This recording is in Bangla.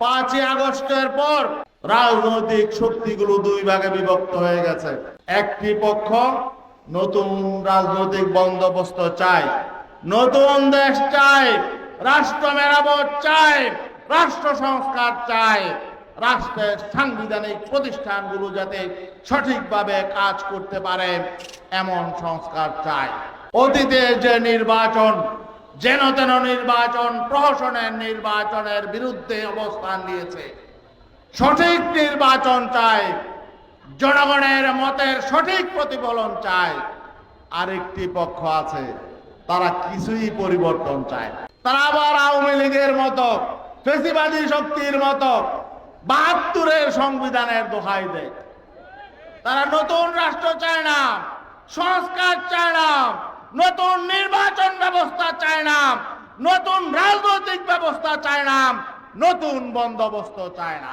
পাঁচই আগস্টের পর রাজনৈতিক শক্তিগুলো দুই ভাগে বিভক্ত হয়ে গেছে। একটি পক্ষ নতুন রাজনৈতিক বন্দোবস্ত চায়, নতুন দেশ চায়, রাষ্ট্র মেরামত চায়, রাষ্ট্র সংস্কার চায়। রাষ্ট্রের সাংবিধানিক প্রতিষ্ঠানগুলো যাতে সঠিকভাবে কাজ করতে পারে, এমন সংস্কার চায়। অতীতের যে নির্বাচন যেন তেন নির্বাচন, প্রহসনের নির্বাচনের বিরুদ্ধে অবস্থান নিয়েছে। সঠিক নির্বাচন চায় জনগণের মতের সঠিক প্রতিফলন চায় আরেকটি পক্ষ আছে, তারা কিছুই পরিবর্তন চায় তারা আবার আওয়ামী লীগের মতো, ফেসিবাদী শক্তির মতো, বাহাত্তরের সংবিধানের দোহাই দেয়। তারা নতুন রাষ্ট্র চায় না, সংস্কার চায় না, নতুন নির্বাচন ব্যবস্থা চায় নতুন রাজনৈতিক ব্যবস্থা চায় না নতুন বন্দোবস্ত চায় না